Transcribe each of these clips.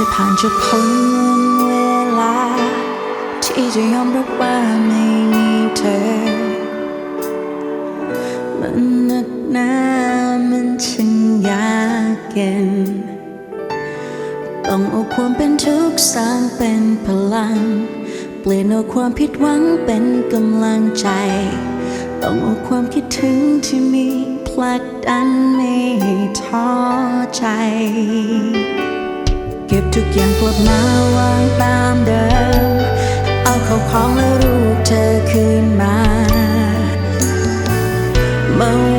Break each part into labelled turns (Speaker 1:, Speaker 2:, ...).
Speaker 1: จะผ่านจะพ้นเวลา ที่จะยอมรับว่าไม่มีเธอ มันนักหนามันช่างยากเย็นต้องเอาความเป็นทุกข์สร้างเป็นพลัง เปลี่ยนเอาความผิดหวังเป็นกำลังใจ ต้องเอาความคิดถึงที่มีผลักดันไม่ท้อใจ เก็บทุกอย่างกลับมาวางตามเดิม เอาเข้าของและรูปเธอคืนมาเมื่อ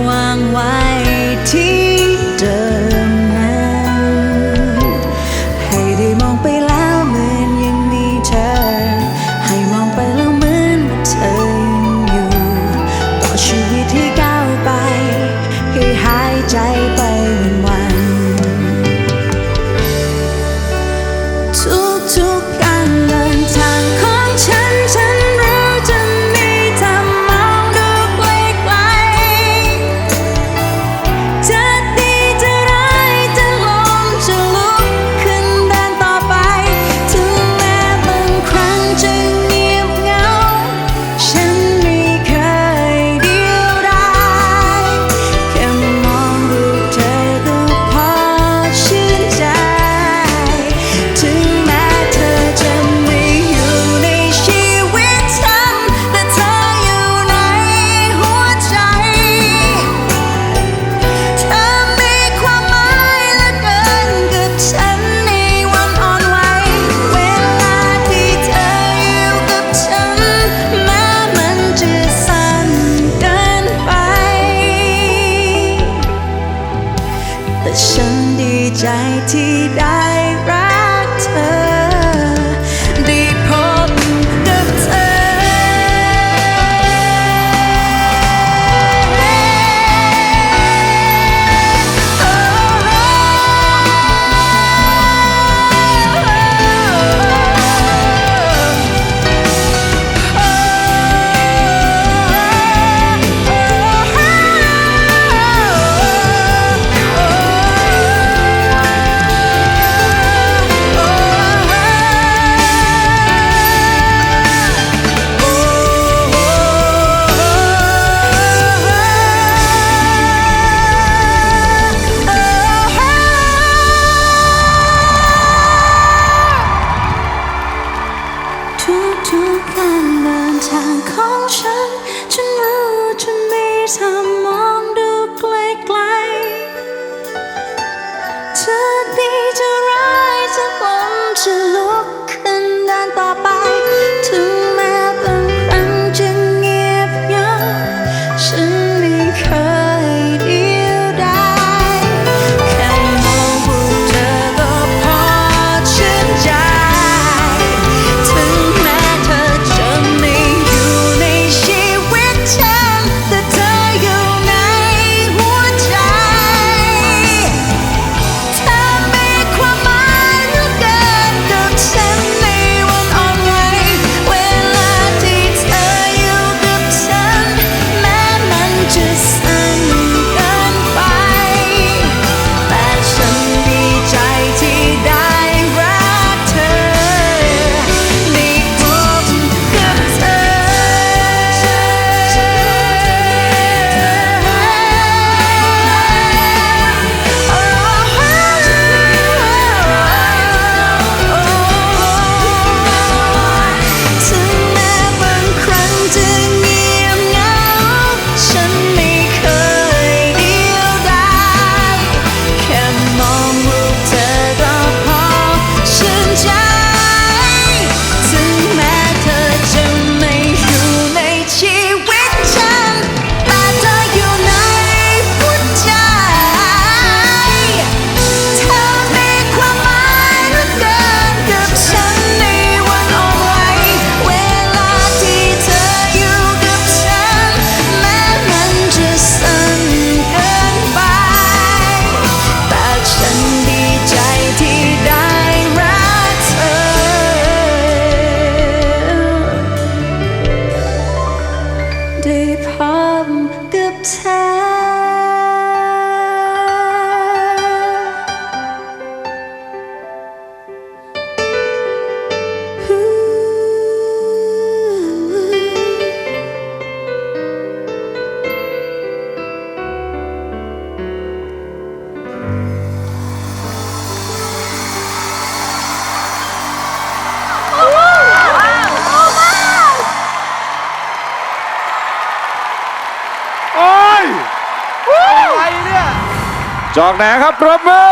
Speaker 2: จอกแหนครับปรบมือ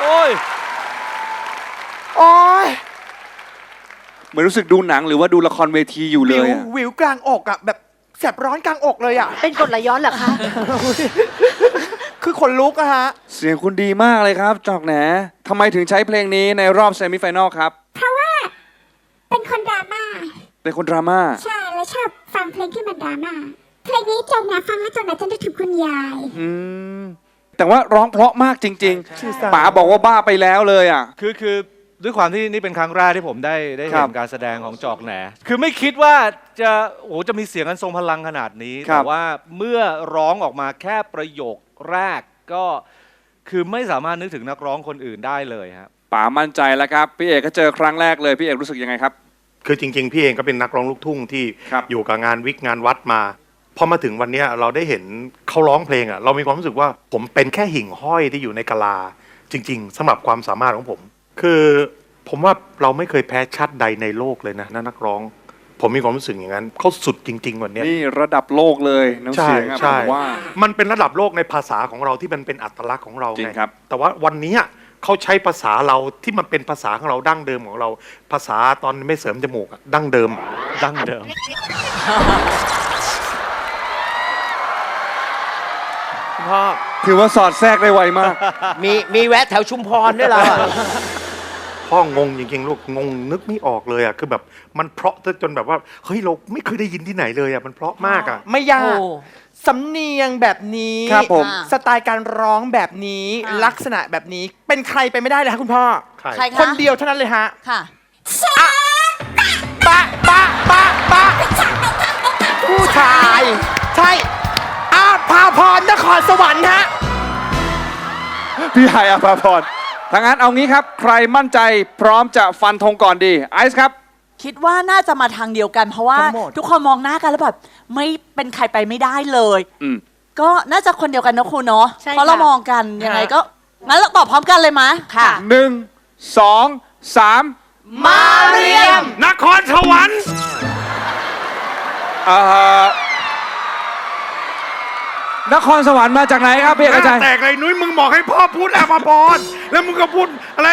Speaker 3: โอ้ย
Speaker 4: โอ้ย
Speaker 2: เหมือนรู้สึกดูหนังหรือว่าดูละครเวทีอยู่เล
Speaker 4: วิวย
Speaker 2: อะ
Speaker 4: วิวกลางอกอะแบบแสบร้อนกลางอกเลยอะ
Speaker 5: เป็นกรดไหลย้อนเหรอคะ
Speaker 4: คือคนลุกอะฮะ
Speaker 2: เสียงคุณดีมากเลยครับ จอกแหนทำไมถึงใช้เพลงนี้ในรอบเซมิไฟแนลครับ
Speaker 6: เป็นคนดราม่า
Speaker 2: เป็นคนดราม่า
Speaker 6: ใช่แล้วชอบฟังเพลงที่มันดราม่า เพลงนี้จงนะฟังแล้วจงนะจะนึกถึงคุณยาย
Speaker 2: อืมแต่ว่าร้องเพราะมากจริง
Speaker 4: ชื่อสาว
Speaker 2: ๆป๋าบอกว่าบ้าไปแล้วเลยอะ
Speaker 3: คือคือด้วยความที่นี่เป็นครั้งแรกที่ผมได้ได้
Speaker 2: ครั
Speaker 3: เห็
Speaker 2: บ
Speaker 3: นการแสดงของจอกแหนคือไม่คิดว่าจะโอ้โหจะมีเสียงอันทรงพลังขนาดนี้
Speaker 2: ครั
Speaker 3: แต่
Speaker 2: บ
Speaker 3: ว่าเมื่อร้องออกมาแค่ประโยคแรกก็คือไม่สามารถนึกถึงนักร้องคนอื่นได้เลยครับ
Speaker 2: ป๋ามั่นใจแล้วครับ พี่เอกก็เจอครั้งแรกเลยพี่เอกรู้สึกยังไงครับ
Speaker 7: คือจริงๆ พี่เองก็เป็นนักร้องลูกทุ่งที่
Speaker 2: ครับ
Speaker 7: อยู่กับงานวิกงานวัดมา พอมาถึงวันเนี้ยเราได้เห็นเขาร้องเพลงอะเรามีความรู้สึกว่าผมเป็นแค่หิ่งห้อยที่อยู่ในกะลา จริง ๆสำหรับความสามารถของผม คือผมว่าเราไม่เคยแพ้ชัดใดในโลกเลยนะนักร้อง ผมมีความรู้สึกอย่างนั้นเขาสุดจริง ๆ วันเนี้ย
Speaker 2: นี่ระดับโลกเลยน้ำ
Speaker 7: ใช่
Speaker 2: เสียงอะผ
Speaker 7: ใช่
Speaker 2: มว่า
Speaker 7: มันเป็นระดับโลกในภาษาของเราที่มันเป็นอัตลักษณ์ของเรา
Speaker 2: จริ
Speaker 7: ไง
Speaker 2: งครับ
Speaker 7: แต่ว่าวันเนี้ยเขาใช้ภาษาเราที่มันเป็นภาษาของเราดั้งเดิมของเรา ภาษาตอนไม่เสริมจมูกอะดั้งเดิม
Speaker 3: ดั้งเดิม
Speaker 4: พ่อ
Speaker 2: ถือว่าสอดแทรกได้ไวมาก
Speaker 5: มีมีแวะแถวชุมพรด้วยเราอะ
Speaker 7: พ่องงจริงๆลูกงงนึกไม่ออกเลยอะคือแบบมันเพราะจนแบบว่าเฮ้ยเราไม่เคยได้ยินที่ไหนเลยอะมันเพราะมากอะ
Speaker 4: ไม่ยาก
Speaker 5: โอ้
Speaker 4: สำเนียงแบบนี้
Speaker 2: ครับผม
Speaker 4: สไตล์การร้องแบบนี้
Speaker 5: อ่า
Speaker 4: ลักษณะแบบนี้ เป็นใครไปไม่ได้เลยฮะคุณพ่อ
Speaker 7: ใคร
Speaker 5: ใคร
Speaker 4: คนเดียวเท่านั้นเลยฮะ
Speaker 5: ค่ะ
Speaker 4: ปะปะปะปะผู้ชาย ใช่อา ภาพรนครสวรรค์ฮะ
Speaker 2: พี่ไฮอาภาพรทางนั้นเอางี้ครับ ใครมั่นใจพร้อมจะฟันธงก่อนดี ไอซ์ครับ
Speaker 8: คิดว่าน่าจะมาทางเดียวกัน เพราะว่า
Speaker 4: ทั้งหมด
Speaker 8: ทุกคนมองหน้ากันแล้วแบบไม่เป็นใครไปไม่ได้เลย
Speaker 2: อืม
Speaker 8: ก็น่าจะคนเดียวกันนะครูเนาะ
Speaker 5: ใช่
Speaker 8: เพราะเรา
Speaker 5: ค่ะ
Speaker 8: มองกันยังไงก็งั้นเราตอบพร้อมกันเลยมะค่ะ
Speaker 2: หนึ่งสองสาม
Speaker 8: มาเรียม
Speaker 7: นครสวรรค์
Speaker 2: เอ่อ นครสวรรค์มาจากไหนครับพี่เอกชัย
Speaker 7: แตกเลยนุ้ยมึงบอกให้พ่อพูดอาภาพรแล้วมึงก็พูดอะไร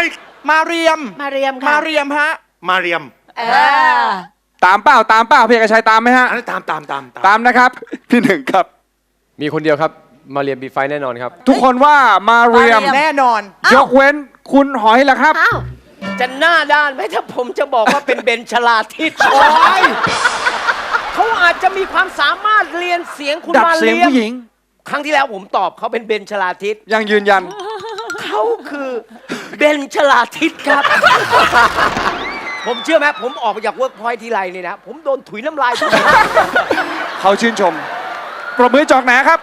Speaker 4: มาเรียม
Speaker 5: มาเรียมค่ะ
Speaker 4: มาเรียมฮะ
Speaker 7: มาเรียม
Speaker 5: เออ
Speaker 2: ตามเป้าตามเป้าพี่เอกชัยตามไหมฮะ
Speaker 7: อันนี้นตามตามตาม
Speaker 2: ตามนะครับ พี่หนึ่งครับ
Speaker 9: มีคนเดียวครับ มาเรียนบีไฟแน่นอนครับ
Speaker 2: ทุกคนว่ามาเรียม
Speaker 8: มาเรียม
Speaker 4: แน่นอน
Speaker 2: ยกเว้นคุณหอยละครับ
Speaker 5: อ้าวจะหน้าด้านไหมถ้าผมจะบอกว่าเป็นเบนชลาทิศเขาอาจจะมีความสามารถเรียนเสียงคุณ
Speaker 2: ดัด
Speaker 5: มา
Speaker 2: เสียง
Speaker 5: เรียม
Speaker 2: ผู้หญิง
Speaker 5: ครั้งที่แล้วผมตอบเขาเป็นเบนชลาทิศ
Speaker 2: ยังยืนยัน
Speaker 5: เขาคือเบนชลาทิศครับ ผมเชื่อไหมผมออกมาจากเวิร์กพอยทีไรนี่นะ ผมโดนถุยน้ำลายทุกครั้ง
Speaker 2: เขาชื่นชม ปรบมือจอกแหนครับ